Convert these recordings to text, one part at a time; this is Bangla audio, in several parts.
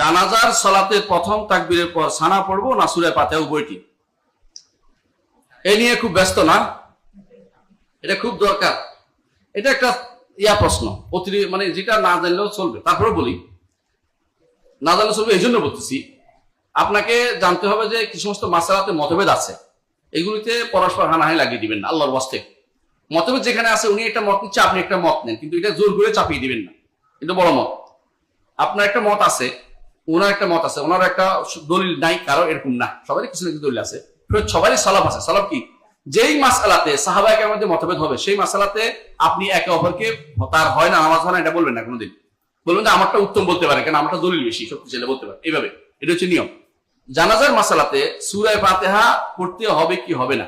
জানাজার সলাতে প্রথম তাকবীরের পর সানা পড়ব না সুরে পাতে উভয়টি এ নিয়ে খুব ব্যস্ত না? এটা খুব দরকার। এটা একটা ইয়া প্রশ্ন। অতিরিক্ত মানে যেটা না জানলেও চলবে। তারপরে বলি। না জানলে চলবে এই জন্য বলতেছি। আপনাকে জানতে হবে যে কি সমস্ত মাসালাতে মতভেদ আছে। এগুলিতে পরস্পর হানাহানি লাগিয়ে দিবেন না, আল্লাহর বাস্তে মতভেদ যেখানে আছে, উনি একটা মত নিচ্ছে, আপনি একটা মত নেন। কিন্তু এটা জোর করে চাপিয়ে দিবেন না। এটা বড় মত। আপনার একটা মত আছে ওনার একটা মত আছে, ওনার একটা দলিল নাই, কারও এরকম না। সবারই কিছু না কিছু দলিল আছে। সবারই সালাফ আছে। সালাফ কি? যেই মাসালাতে সাহাবাহিকের মধ্যে মতভেদ হবে, সেই মাসালাতে আপনি একে অপরকে তার হয় না, নামাজ হয় না, এটা বলবেন না কোনোদিন। বলবেন যে আমারটা উত্তম বলতে পারে, কেন আমারটা দলিল বেশি, শক্তিশালী বলতে পারে। এইভাবে। এটা হচ্ছে নিয়ম। জানাজার মাসালাতে সুরায় ফাতেহা পড়তে হবে কি হবে না?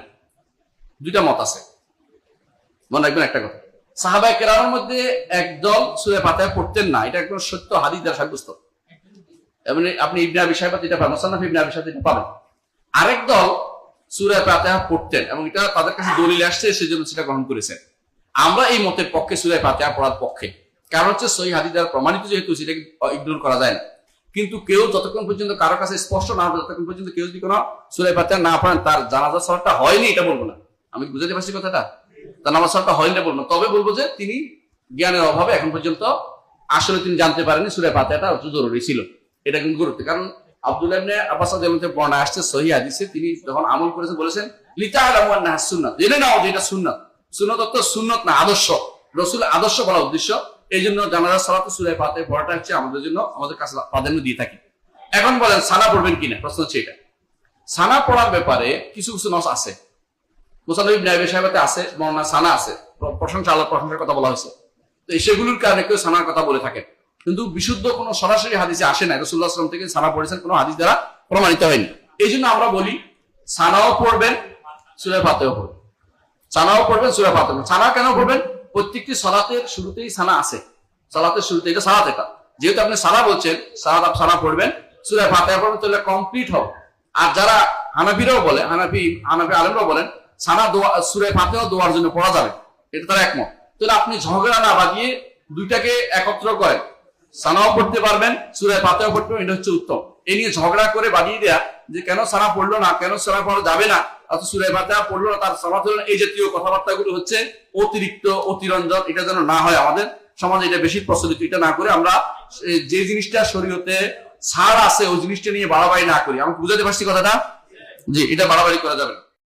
দুইটা মত আছে। মনে রাখবেন একটা কথা। সাহাবাই কেরামের মধ্যে একদল সুরে পাতায় পড়তেন না, এটা একদম সত্য, হাদিস দ্বারা সাব্যস্ত। এমনি আপনি ইবনে আবি সাহেব এটা পাবেন, মোসান্নাফ ইবনে আবি সাহেব এটা পাবেন। আরেক দল সুরে পাতাহা পড়তেন, এবং এটা তাদের কাছে দলিল আসছে, সেজন্য সেটা গ্রহণ করেছেন। আমরা এই মতের পক্ষে সুরে পাতাহা পড়ার পক্ষে। কারণ হচ্ছে সই হাদিস দ্বারা প্রমাণিত যেহেতু, সেটাকে ইগনোর করা যায় না। কিন্তু কেউ যতক্ষণ পর্যন্ত কারও কাছে স্পষ্ট না হবে ততক্ষণ পর্যন্ত কেউ যদি কোনো সুরে পাতাহা না পড়েন, তার জানাজা সলাটা হয়নি, এটা বলব না। আমি বুঝাতে পারছি কথাটা? তার নামাজ সলাটা হয়নি, এটা বলব না। তবে বলব যে তিনি জ্ঞানের অভাবে এখন পর্যন্ত আসলে তিনি জানতে পারেনি সুরে পাতাটা অত জরুরি ছিল। এটা কিন্তু গুরুত্ব। কারণ আব্দুল্লাহ ইবনে আব্বাস বর্ণনা আসছে, সহি হাদিসে তিনি যখন আমল করেছেন বলেছেন লিতা আলামু আন্নাহা জেনে নাও যে এটা সুন্নাত। সুন্নাত অর্থ সুন্নত না, আদর্শ। রসুল আদর্শ বলা উদ্দেশ্য। এই জন্য জানাজা, সালাতে সুরে পাতে পড়াটা হচ্ছে আমাদের জন্য আমাদের কাছে প্রাধান্য দিয়ে থাকি। এখন বলেন, সানা পড়বেন কিনা? প্রশ্ন হচ্ছে এটা। সানা পড়ার ব্যাপারে কিছু কিছু নস আছে। মুসানবী ইবনে সাহেবাতে আছে বর্ণনা সানা আছে। প্র- প্রশংসা আল্লাহ প্রশংসার কথা বলা হয়েছে। তো সেগুলোর কারণে কেউ সানার কথা বলে থাকেন। কিন্তু বিশুদ্ধ কোনো সরাসরি হাদিসে আসে না রসুল্লাহ আসলাম থেকে সানা পড়েছেন, কোনো হাদিস দ্বারা প্রমাণিত হয়নি। এই জন্য আমরা বলি সানাও পড়বেন, সুরে পাতেও পড়বেন। সানাও পড়বেন, সুরে পাতে সানা কেন পড়বেন? প্রত্যেকটি সালাতের শুরুতেই সানা আছে। সালাতের শুরুতে এটা সালাত এটা। যেহেতু আপনি সানা বলছেন, সালাত আপ সানা পড়বেন, সুরে পাতে পড়বেন তাহলে কমপ্লিট হবে। আর যারা হানাফিরাও বলে, হানাফি হানাফি আলমরাও বলেন সানা দোয়া, সুরে ফাতেও দোয়ার জন্য পড়া যাবে। এটা তার একমত। তাহলে আপনি ঝগড়া না বাগিয়ে দুইটাকে একত্র করেন। সানাও পড়তে পারবেন সুরে ফাতেও পড়তে পারবেন, এটা হচ্ছে উত্তম। এই নিয়ে ঝগড়া করে বাগিয়ে দেয়া যে কেন সানা পড়ল না, কেন সানা পড়া যাবে না অত সুরে ফাতেহা পড়ল না, তার এই জাতীয় কথাবার্তাগুলো হচ্ছে অতিরিক্ত, অতিরঞ্জন, এটা যেন না হয় আমাদের সমাজে, এটা বেশি প্রচলিত, এটা না করে আমরা যে জিনিসটা শরীয়তে ছাড় আছে, ওই জিনিসটা নিয়ে বাড়াবাড়ি না করি। আমাকে বুঝাতে পারছি কথাটা? জি, এটা বাড়াবাড়ি করা যাবে না।